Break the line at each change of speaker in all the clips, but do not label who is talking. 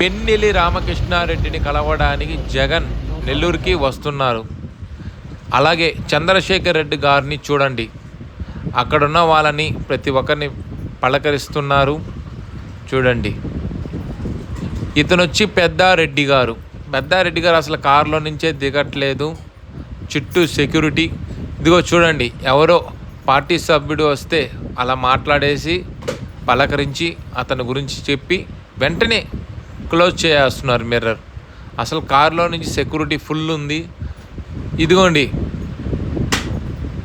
పెన్నెల్లి రామకృష్ణారెడ్డిని కలవడానికి జగన్ నెల్లూరుకి వస్తున్నారు. అలాగే చంద్రశేఖర్ రెడ్డి గారిని చూడండి. అక్కడున్న వాళ్ళని ప్రతి ఒక్కరిని పలకరిస్తున్నారు. చూడండి. ఇతను వచ్చి పెద్దారెడ్డి గారు. పెద్దారెడ్డి గారు అసలు కారులో నుంచే దిగట్లేదు. చుట్టూ సెక్యూరిటీ. ఇదిగో చూడండి ఎవరో పార్టీ సభ్యుడు వస్తే అలా మాట్లాడేసి పలకరించి అతని గురించి చెప్పి వెంటనే క్లోజ్ చేస్తున్నారు మిర్రర్. అసలు కారులో నుంచి సెక్యూరిటీ ఫుల్ ఉంది. ఇదిగోండి.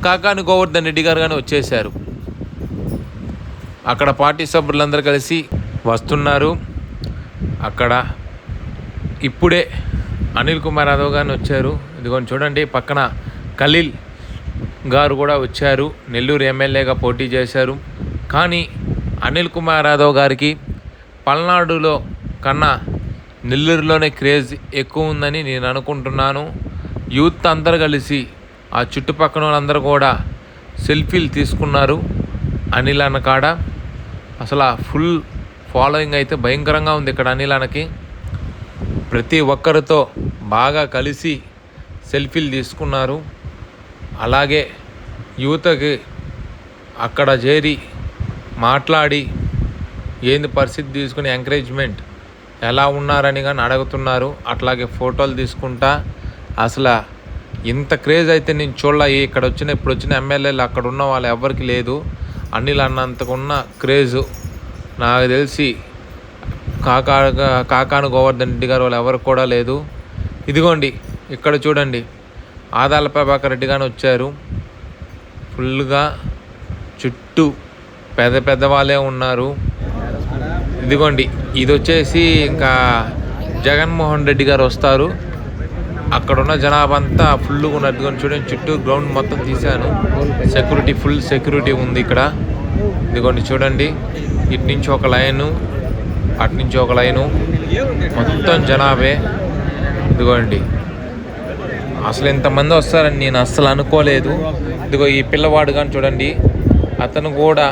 కాకాని గోవర్ధన్ రెడ్డి గారు కానీ వచ్చేసారు అక్కడ పార్టీ సభ్యులందరూ కలిసి వస్తున్నారు. అక్కడ ఇప్పుడే అనిల్ కుమార్ యాదవ్ గారిని వచ్చారు. ఇదిగోండి చూడండి పక్కన ఖలీల్ గారు కూడా వచ్చారు. నెల్లూరు ఎమ్మెల్యేగా పోటీ చేశారు. కానీ అనిల్ కుమార్ యాదవ్ గారికి పల్నాడులో కన్నా నెల్లూరులోనే క్రేజ్ ఎక్కువ ఉందని నేను అనుకుంటున్నాను. యూత్ అందరు కలిసి ఆ చుట్టుపక్కల వాళ్ళందరూ కూడా సెల్ఫీలు తీసుకున్నారు అనిల్ అన్న కాడ. అసలు ఆ ఫుల్ ఫాలోయింగ్ అయితే భయంకరంగా ఉంది ఇక్కడ అనిల్ అన్నకి. ప్రతి ఒక్కరితో బాగా కలిసి సెల్ఫీలు తీసుకున్నారు. అలాగే యువతకి అక్కడ చేరి మాట్లాడి ఏంది పరిస్థితి తీసుకుని ఎంకరేజ్మెంట్ ఎలా ఉన్నారని కానీ అడుగుతున్నారు. అట్లాగే ఫోటోలు తీసుకుంటా. అసలు ఇంత క్రేజ్ అయితే నేను చూడలే. ఇక్కడ వచ్చిన ఇప్పుడు వచ్చిన ఎమ్మెల్యేలు అక్కడ ఉన్న వాళ్ళు ఎవరికి లేదు. అనిల్ అన్నంతకున్న క్రేజు. నాకు తెలిసి కాకా కాకాను గోవర్ధన్ రెడ్డి గారు వాళ్ళు ఎవరికి కూడా లేదు. ఇదిగోండి ఇక్కడ చూడండి. ఆదాల ప్రభాకర్ రెడ్డి గారు వచ్చారు. ఫుల్గా చుట్టూ పెద్ద పెద్ద వాళ్ళే ఉన్నారు. ఇదిగోండి. ఇది వచ్చేసి ఇంకా జగన్మోహన్ రెడ్డి గారు వస్తారు. అక్కడ ఉన్న జనాభా అంతా ఫుల్గా ఉన్నట్టుగా చూడండి చుట్టూ గ్రౌండ్ మొత్తం తీశాను. సెక్యూరిటీ ఫుల్ సెక్యూరిటీ ఉంది ఇక్కడ. ఇదిగోండి చూడండి ఇటు నుంచి ఒక లైను అటు నుంచి ఒక లైను. మొత్తం జనాభే. ఇదిగోండి. అసలు ఇంతమంది వస్తారని నేను అస్సలు అనుకోలేదు. ఇదిగో ఈ పిల్లవాడు కానీ చూడండి అతను కూడా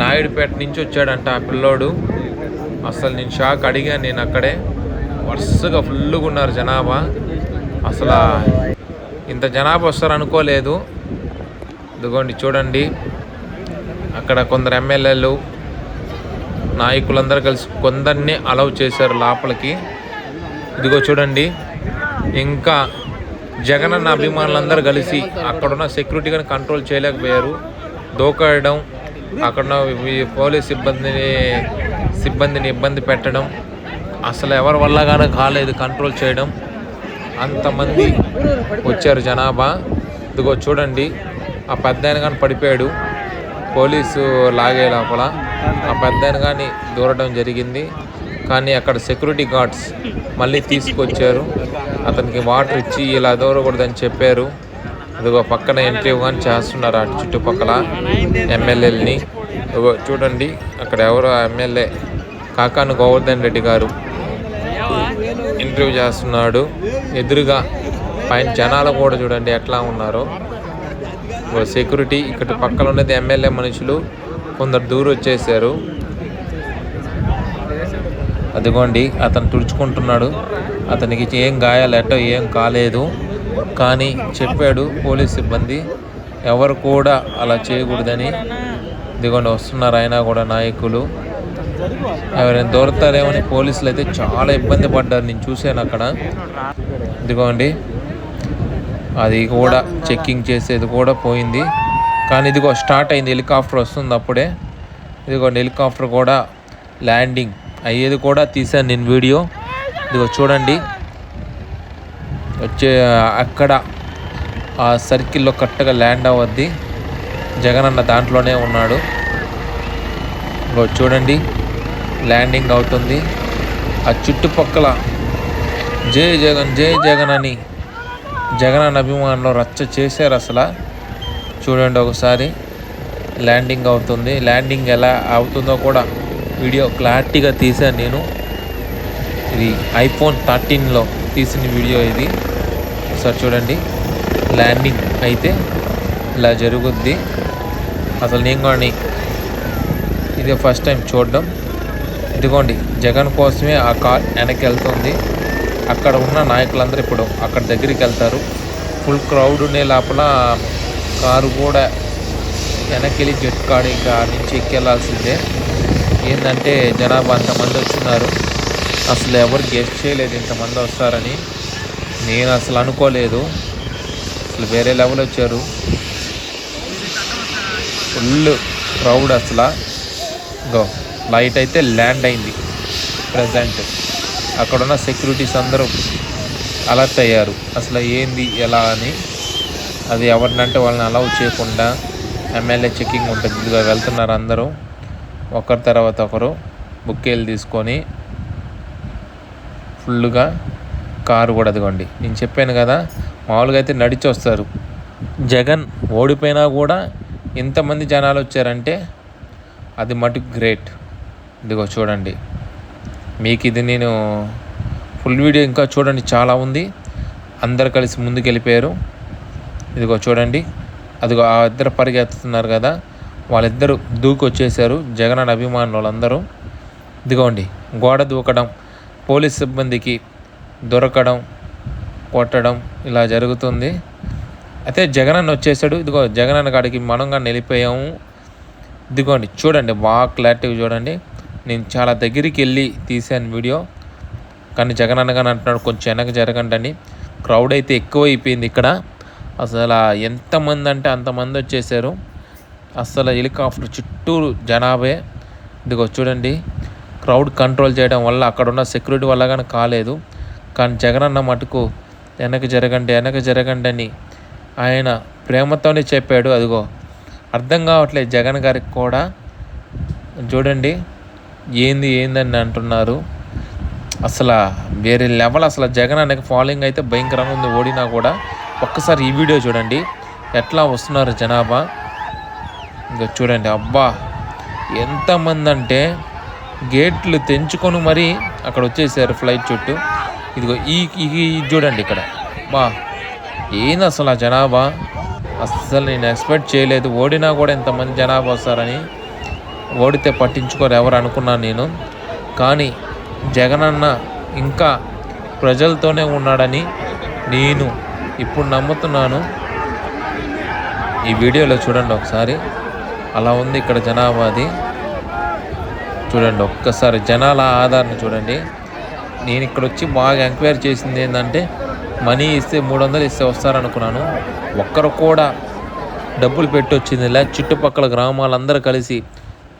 నాయుడుపేట నుంచి వచ్చాడంట ఆ పిల్లోడు. అసలు నేను షాక్ అడిగాను నేను అక్కడే వరుసగా ఫుల్గా ఉన్నారు జనాభా. అసలు ఇంత జనాభా వస్తారు అనుకోలేదు. ఇదిగోండి చూడండి అక్కడ కొందరు ఎమ్మెల్యేలు నాయకులందరూ కలిసి కొందరిని అలౌ చేశారు లోపలికి. ఇదిగో చూడండి ఇంకా జగనన్న అభిమానులందరూ కలిసి అక్కడున్న సెక్యూరిటీని కంట్రోల్ చేయలేకపోయారు. దోకాడడం అక్కడ పోలీస్ సిబ్బందిని సిబ్బందిని ఇబ్బంది పెట్టడం అసలు ఎవరి వల్ల కానీ కాలేదు కంట్రోల్ చేయడం. అంతమంది వచ్చారు జనాభా. ఇదిగో చూడండి ఆ పెద్ద ఆయన కానీ పడిపోయాడు. పోలీసు లాగే లోపల. ఆ పెద్ద ఆయన కానీ దూరడం జరిగింది. కానీ అక్కడ సెక్యూరిటీ గార్డ్స్ మళ్ళీ తీసుకొచ్చారు. అతనికి వాటర్ ఇచ్చి ఇలా దూరకూడదని చెప్పారు. ఇదిగో పక్కన ఎంట్రీ కానీ చేస్తున్నారు అటు చుట్టుపక్కల ఎమ్మెల్యేలని. ఇదిగో చూడండి అక్కడ ఎవరో ఎమ్మెల్యే? కాకాను గోవర్ధన్ రెడ్డి గారు ఇంటర్వ్యూ చేస్తున్నాడు. ఎదురుగా పైన జనాలు కూడా చూడండి ఎట్లా ఉన్నారో. సెక్యూరిటీ ఇక్కడ పక్కన ఉన్నది ఎమ్మెల్యే మనుషులు కొందరు దూరం వచ్చేసారు. అదిగోండి అతను తుడుచుకుంటున్నాడు. అతనికి ఏం గాయాలు ఏం కాలేదు. కానీ చెప్పాడు పోలీస్ సిబ్బంది ఎవరు కూడా అలా చేయకూడదని. ఇదిగోండి వస్తున్నారు అయినా కూడా నాయకులు. ఎవరైనా దొరుకుతారేమని పోలీసులు అయితే చాలా ఇబ్బంది పడ్డారు. నేను చూశాను అక్కడ. ఇదిగోండి అది కూడా చెక్కింగ్ చేసేది కూడా పోయింది. కానీ ఇదిగో స్టార్ట్ అయింది హెలికాప్టర్ వస్తుంది అప్పుడే. ఇదిగోండి హెలికాప్టర్ కూడా ల్యాండింగ్ అయ్యేది కూడా తీశాను నేను వీడియో. ఇదిగో చూడండి. వచ్చే అక్కడ ఆ సర్కిల్లో కరెక్ట్గా ల్యాండ్ అవ్వద్ది. జగన్ అన్న దాంట్లోనే ఉన్నాడు. చూడండి ల్యాండింగ్ అవుతుంది. ఆ చుట్టుపక్కల జై జగన్ జై జగన్ అని జగన్ అన్న అభిమానులు రచ్చ చేశారు అసలు. చూడండి ఒకసారి ల్యాండింగ్ అవుతుంది. ల్యాండింగ్ ఎలా అవుతుందో కూడా వీడియో క్లారిటీగా తీశాను నేను. ఇది ఐఫోన్ థర్టీన్లో తీసిన వీడియో ఇది. ఒకసారి చూడండి. ల్యాండింగ్ అయితే ఇలా జరుగుద్ది. అసలు నేను కానీ ఇదే ఫస్ట్ టైం చూడడం. ఇదిగోండి జగన్ కోసమే ఆ కార్ వెనక్కి వెళ్తుంది అక్కడ ఉన్న నాయకులందరూ ఇప్పుడు అక్కడ దగ్గరికి వెళ్తారు. ఫుల్ క్రౌడ్ ఉండే లోపల కారు కూడా వెనక్కి వెళ్ళి జెట్ కాడి ఇంకా నుంచి ఎక్కెళ్ళాల్సిందే ఏంటంటే జనాభా అంతమంది వస్తున్నారు. అసలు ఎవరు గెస్ట్ చేయలేదు ఇంతమంది వస్తారని. నేను అసలు అనుకోలేదు. అసలు వేరే లెవెల్ వచ్చారు. ఫుల్ క్రౌడ్ అసలు. గో లైట్ అయితే ల్యాండ్ అయింది. ప్రజెంట్ అక్కడ ఉన్న సెక్యూరిటీస్ అందరూ అలర్ట్ అయ్యారు. అసలు ఏంది ఎలా అని. అది ఎవరినంటే వాళ్ళని అలౌ చేయకుండా ఎమ్మెల్యే చెక్కింగ్ ఉంటుంది. ఇదిగా వెళ్తున్నారు అందరూ. ఒకరి తర్వాత ఒకరు బుక్కేలు తీసుకొని ఫుల్గా కారు కూడా అదిగోండి. నేను చెప్పాను కదా మామూలుగా అయితే నడిచి వస్తారు. జగన్ ఓడిపోయినా కూడా ఇంతమంది జనాలు వచ్చారంటే అది మటుకు గ్రేట్. ఇదిగో చూడండి. మీకు ఇది నేను ఫుల్ వీడియో ఇంకా చూడండి చాలా ఉంది. అందరు కలిసి ముందుకు వెళ్ళిపోయారు. ఇదిగో చూడండి. అదిగో ఆ ఇద్దరు పరిగెత్తుతున్నారు కదా వాళ్ళిద్దరూ దూకి వచ్చేసారు జగన్ అభిమానులు వాళ్ళందరూ. ఇదిగోండి. గోడ దూకడం పోలీస్ సిబ్బందికి దొరకడం కొట్టడం ఇలా జరుగుతుంది. అయితే జగనన్న వచ్చేసాడు. ఇదిగో జగనన్న కాడికి మనంగా నిలిపోయాము. ఇదిగోండి చూడండి బాగా క్లారిటీగా చూడండి. నేను చాలా దగ్గరికి వెళ్ళి తీసాను వీడియో. కానీ జగన్ అన్నగాని అంటున్నాడు కొంచెం వెనక జరగండి క్రౌడ్ అయితే ఎక్కువ అయిపోయింది ఇక్కడ. అసలు ఎంతమంది అంటే అంతమంది వచ్చేసారు. అసలు హెలికాప్టర్ చుట్టూరు జనాభే. ఇదిగో చూడండి క్రౌడ్ కంట్రోల్ చేయడం వల్ల అక్కడ ఉన్న సెక్యూరిటీ వల్ల కానీ కాలేదు. కానీ జగన్ అన్న మటుకు వెనక జరగండి వెనక జరగండి అని ఆయన ప్రేమతోనే చెప్పాడు. అదిగో అర్థం కావట్లేదు జగన్ గారికి కూడా. చూడండి ఏంది ఏందని అంటున్నారు. అసలు వేరే లెవెల్ అసలు జగన్ అన్నకి ఫాలోయింగ్ అయితే భయంకరంగా ఉంది. ఓడినా కూడా ఒక్కసారి ఈ వీడియో చూడండి. ఎట్లా వస్తున్నారు జనాభా? ఇంకా చూడండి అబ్బా ఎంతమంది అంటే గేట్లు తెంచుకొని మరీ అక్కడ వచ్చేసారు ఫ్లైట్ చుట్టూ. ఇదిగో ఈ ఈ చూడండి ఇక్కడ. బా ఏంది అసలు ఆ జనాభా? అస్సలు నేను ఎక్స్పెక్ట్ చేయలేదు. ఓడినా కూడా ఇంతమంది జనాభా వస్తారని ఓడితే పట్టించుకోరు ఎవరు అనుకున్నాను నేను. కానీ జగనన్న ఇంకా ప్రజలతోనే ఉన్నాడని నేను ఇప్పుడు నమ్ముతున్నాను. ఈ వీడియోలో చూడండి ఒకసారి. అలా ఉంది ఇక్కడ జనాభాది చూడండి ఒక్కసారి జనాల ఆధారణ చూడండి. నేను ఇక్కడ వచ్చి బాగా ఎంక్వైరీ చేసింది ఏంటంటే మనీ ఇస్తే మూడు వందలు ఇస్తే వస్తారనుకున్నాను. ఒక్కరు కూడా డబ్బులు పెట్టి వచ్చింది ఇలా చుట్టుపక్కల గ్రామాలందరూ కలిసి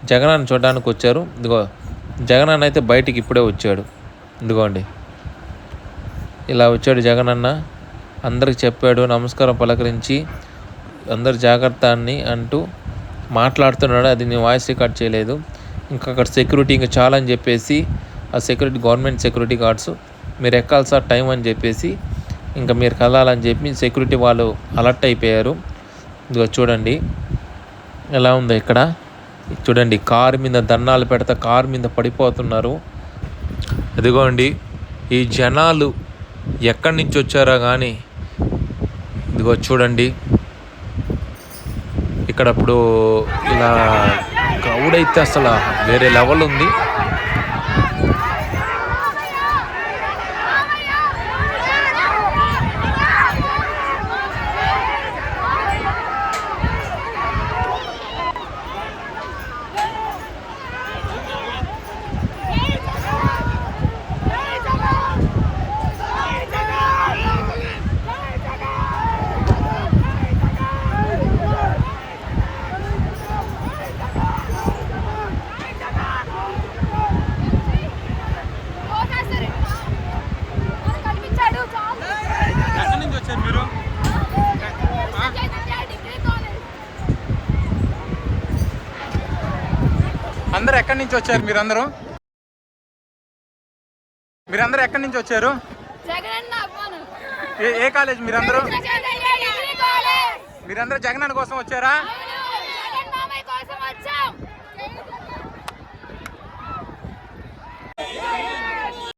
జగనాన్ని చూడడానికి వచ్చారు. ఇదిగో జగనన్న అయితే బయటికి ఇప్పుడే వచ్చాడు. ఇదిగోండి. ఇలా వచ్చాడు జగనన్న. అందరికి చెప్పాడు నమస్కారం పలకరించి అందరు జాగ్రత్త అని అంటూ మాట్లాడుతున్నాడు. అది నేను వాయిస్ రికార్డ్ చేయలేదు. ఇంకా అక్కడ సెక్యూరిటీ ఇంకా చాలా అని చెప్పేసి ఆ సెక్యూరిటీ గవర్నమెంట్ సెక్యూరిటీ గార్డ్స్ మీరు ఎక్కాలి సార్ టైం అని చెప్పేసి ఇంకా మీరు కదలాలని చెప్పి సెక్యూరిటీ వాళ్ళు అలర్ట్ అయిపోయారు. ఇదిగో చూడండి. ఎలా ఉందో ఇక్కడ. చూడండి కారు మీద దండాలు పెడతా కారు మీద పడిపోతున్నారు. ఇదిగోండి ఈ జనాలు ఎక్కడి నుంచి వచ్చారో కానీ ఇదిగో చూడండి. ఇక్కడ ఇప్పుడు ఇలా క్రౌడ్ అయితే అసలు వేరే లెవెల్ ఉంది
కనిపించాడు చాలు
ఎక్కడి నుంచి వచ్చారు మీరు
డిగ్రీ కాలేజ్
అందరు ఎక్కడి నుంచి వచ్చారు మీరందరూ? మీరందరూ ఎక్కడి నుంచి వచ్చారు? ఏ కాలేజ్ మీరందరూ? మీరందరూ కోసం వచ్చారా?
జగన్ మామయ్య కోసం వచ్చాం.